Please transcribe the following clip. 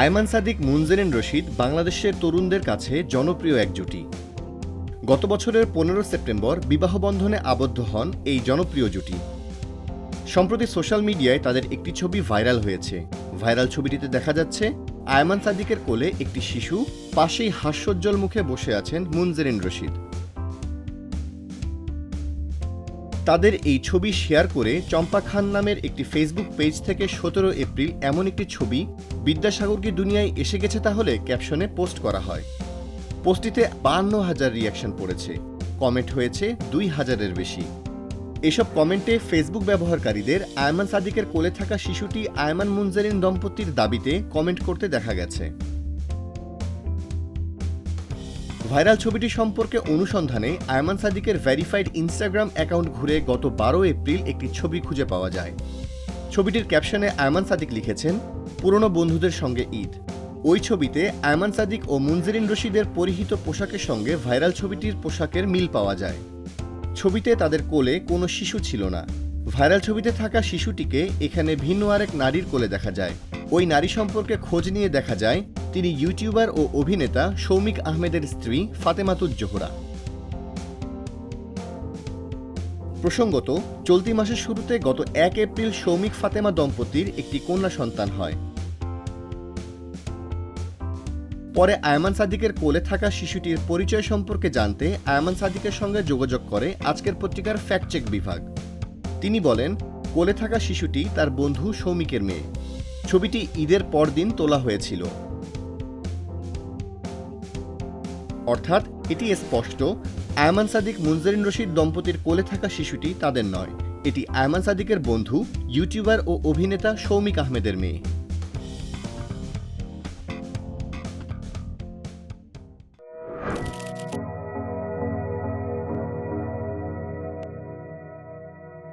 আয়মান সাদিক, মুনজেরিন রশিদ বাংলাদেশের তরুণদের কাছে জনপ্রিয় এক জুটি। গত বছরের পনেরো সেপ্টেম্বর বিবাহ বন্ধনে আবদ্ধ হন এই জনপ্রিয় জুটি। সম্প্রতি সোশ্যাল মিডিয়ায় তাদের একটি ছবি ভাইরাল হয়েছে। ভাইরাল ছবিটিতে দেখা যাচ্ছে, আয়মান সাদিকের কোলে একটি শিশু, পাশেই হাস্যোজ্জ্বল মুখে বসে আছেন মুনজেরিন রশিদ। তাদের এই ছবি শেয়ার করে চম্পা খান নামের একটি ফেসবুক পেজ থেকে সতেরো এপ্রিল এমন একটি ছবি, বিদ্যাসাগরকে দুনিয়ায় এসে গেছে তাহলে ক্যাপশনে পোস্ট করা হয়। পোস্টটিতে বান্ন হাজার রিয়াকশন পড়েছে কমেন্ট হয়েছে দুই হাজারের বেশি। এসব কমেন্টে ফেসবুক ব্যবহারকারীদের আয়মান সাদিকের কোলে থাকা শিশুটি আয়মান মুনজারিন দম্পতির দাবিতে কমেন্ট করতে দেখা গেছে। ভাইরাল ছবিটি সম্পর্কে অনুসন্ধানে আয়মান সাদিকের ভেরিফাইড ইনস্টাগ্রাম অ্যাকাউন্ট ঘুরে গত বারো এপ্রিল একটি ছবি খুঁজে পাওয়া যায়। ছবিটির ক্যাপশনে আয়মান সাদিক লিখেছেন, পুরনো বন্ধুদের সঙ্গে ঈদ। ওই ছবিতে আয়মান সাদিক ও মুনজেরিন রশিদের পরিহিত পোশাকের সঙ্গে ভাইরাল ছবিটির পোশাকের মিল পাওয়া যায়। ছবিতে তাদের কোলে কোনো শিশু ছিল না। ভাইরাল ছবিতে থাকা শিশুটিকে এখানে ভিন্ন আরেক নারীর কোলে দেখা যায়। ওই নারী সম্পর্কে খোঁজ নিয়ে দেখা যায় তিনি ইউটিউবার ও অভিনেতা সৌমিক আহমেদের স্ত্রী ফাতেমাতুজ জোহরা। প্রসঙ্গত, চলতি মাসের শুরুতে গত এক এপ্রিল সৌমিক ফাতেমা দম্পতির একটি কন্যা সন্তান হয়। পরে আয়মান সাদিকের কোলে থাকা শিশুটির পরিচয় সম্পর্কে জানতে আয়মান সাদিকের সঙ্গে যোগাযোগ করে আজকের পত্রিকার ফ্যাক্ট চেক বিভাগ। তিনি বলেন, কোলে থাকা শিশুটি তার বন্ধু সৌমিকের মেয়ে। ছবিটি ঈদের পরদিন তোলা হয়েছিল। অর্থাৎ এটি স্পষ্ট, আয়মান সাদিক মুনজারিন রশিদ দম্পতির কোলে থাকা শিশুটি তাদের নয়। এটি আয়মান সাদিকের বন্ধু, ইউটিউবার ও অভিনেতা সৌমিক আহমেদের মেয়ে।